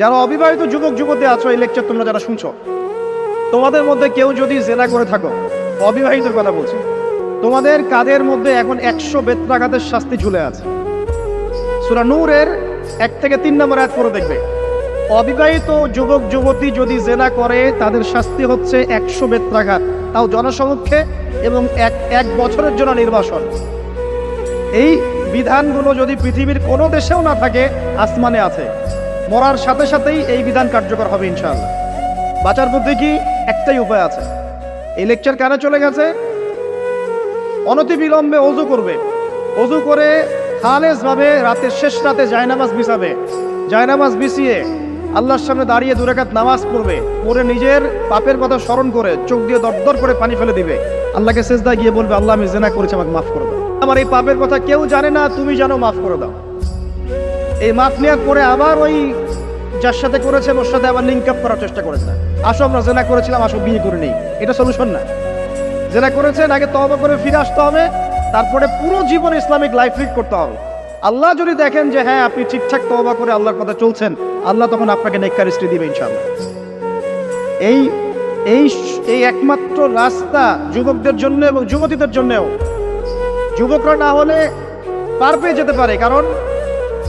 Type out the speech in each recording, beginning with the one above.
যারা অবিবাহিত যুবক, যুবতী আছো, এই লেকচার তোমরা যারা শুনছো, তোমাদের মধ্যে কেউ যদি জেনা করে থাকো অবিবাহিত কথা বলছি, তোমাদের কাদের মধ্যে এখন একশো বেত্রাঘাতের শাস্তি ঝুলে আছে? সুরা নূরের এক থেকে তিন নম্বর এক করে দেখবে। অবিবাহিত যুবক, যুবতী যদি জেনা করে, তাদের শাস্তি হচ্ছে একশো বেত্রাঘাত। তাও জনসমক্ষে এবং এক এক বছরের জন্য নির্বাসন। এই বিধানগুলো যদি পৃথিবীর কোনো দেশেও না থাকে, আসমানে আছে। মরার সাথে সাথেই এই বিধান কার্যকর হবে ইনশাআল্লাহ। বাঁচার মধ্যে কি? একটাই উপায় আছে। এই লেকচার কানে চলে গেছে। অনতি বিলম্বে অজু করবে। অজু করে খালেজ ভাবে রাতের শেষ রাতে জায়নামাজ বিছাবে। জায়নামাজ বিছিয়ে আল্লাহর সামনে দাঁড়িয়ে দুরাকাত নামাজ পড়বে। পড়ে নিজের পাপের কথা স্মরণ করে চোখ দিয়ে দরদর করে পানি ফেলে দিবে। আল্লাহকে সেজদা গিয়ে বলবে, আল্লাহ আমি জেনা করেছি, আমাকে মাফ করে দাও। আমার এই পাপের কথা কেউ জানে না, তুমি জানো, মাফ করে দাও। এই মাফ নেওয়ার পরে আবার ওই যার সাথে করেছেন ওর সাথে আবার লিঙ্ক আপ করার চেষ্টা করেছে। আসো আমরা জেনা করেছিলাম, আসো বিয়ে করে নেই। এটা সলিউশন না। যেটা করেছেন, আগে তবা করে ফিরে আসতে হবে, তারপরে পুরো জীবন ইসলামিক লাইফ লিড করতে হবে। আল্লাহ যদি দেখেন যে হ্যাঁ আপনি ঠিকঠাক তবা করে আল্লাহর কথা চলছেন, আল্লাহ তখন আপনাকে নেককার স্ত্রী দিবে ইনশাআল্লাহ। এই এই এই একমাত্র রাস্তা যুবকদের জন্য এবং যুবতীদের জন্যও। যুবকরা না হলে পার পেয়ে যেতে পারে, কারণ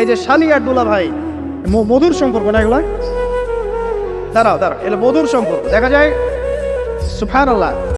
এই যে শালি আর দুলা ভাই মধুর সম্পর্ক না এগুলা? দাঁড়াও দাঁড়াও এগুলো মধুর সম্পর্ক। দেখা যায় সুফান আল্লাহ